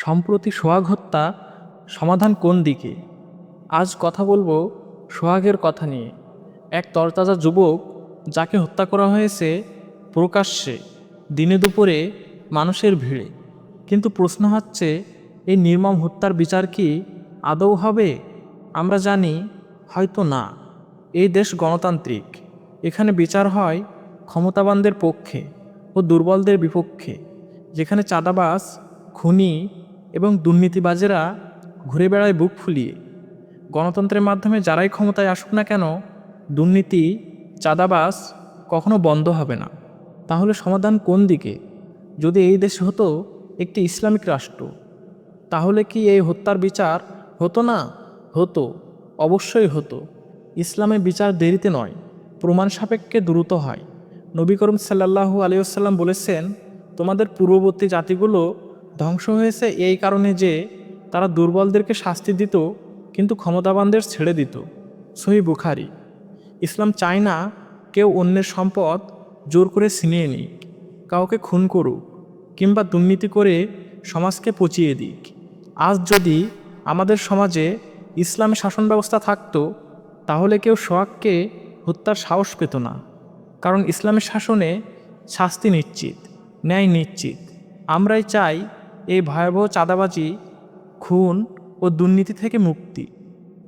সম্প্রতি সোহাগ হত্যা, সমাধান কোন দিকে? আজ কথা বলব সোহাগের কথা নিয়ে। এক তরতাজা যুবক যাকে হত্যা করা হয়েছে প্রকাশ্যে, দিনে দুপুরে মানুষের ভিড়ে। কিন্তু প্রশ্ন হচ্ছে, এই নির্মম হত্যার বিচার কি আদৌ হবে? আমরা জানি, হয়তো না। এই দেশ গণতান্ত্রিক। এখানে বিচার হয় ক্ষমতাবানদের পক্ষে ও দুর্বলদের বিপক্ষে, যেখানে চাঁদাবাস খুনি এবং দুর্নীতিবাজেরা ঘুরে বেড়ায় বুক ফুলিয়ে। গণতন্ত্রের মাধ্যমে যারাই ক্ষমতায় আসুক না কেন, দুর্নীতি চাঁদাবাস কখনো বন্ধ হবে না। তাহলে সমাধান কোন দিকে? যদি এই দেশ হতো একটি ইসলামিক রাষ্ট্র, তাহলে কি এই হত্যার বিচার হতো না? হতো, অবশ্যই হতো। ইসলামে বিচার দেরিতে নয়, প্রমাণ সাপেক্ষে দ্রুত হয়। নবী করিম সাল্লাহু আলিয়াল্লাম বলেছেন, তোমাদের পূর্ববর্তী জাতিগুলো ধ্বংস হয়েছে এই কারণে যে তারা দুর্বলদেরকে শাস্তি দিত, কিন্তু ক্ষমতাবানদের ছেড়ে দিত। সহি বুখারি। ইসলাম চায় না কেউ অন্যের সম্পদ জোর করে ছিনিয়ে নিক, কাউকে খুন করুক, কিংবা দুর্নীতি করে সমাজকে পচিয়ে দিক। আজ যদি আমাদের সমাজে ইসলামী শাসন ব্যবস্থা থাকতো, তাহলে কেউ সোহাগকে হত্যার সাহস পেত না, কারণ ইসলামের শাসনে শাস্তি নিশ্চিত, ন্যায় নিশ্চিত। আমরাই চাই এই ভয়াবহ চাঁদাবাজি খুন ও দুর্নীতি থেকে মুক্তি।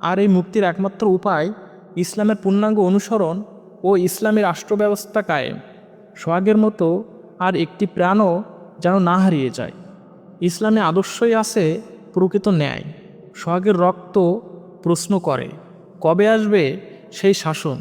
আর এই মুক্তির একমাত্র উপায় ইসলামের পূর্ণাঙ্গ অনুসরণ ও ইসলামী রাষ্ট্র ব্যবস্থা কায়েম। সোহাগের মতো আর একটি প্রাণও যেন না হারিয়ে যায়। ইসলামে আদর্শই আছে প্রকৃত ন্যায়। সোহাগের রক্ত প্রশ্ন করে, কবে আসবে সেই শাসন?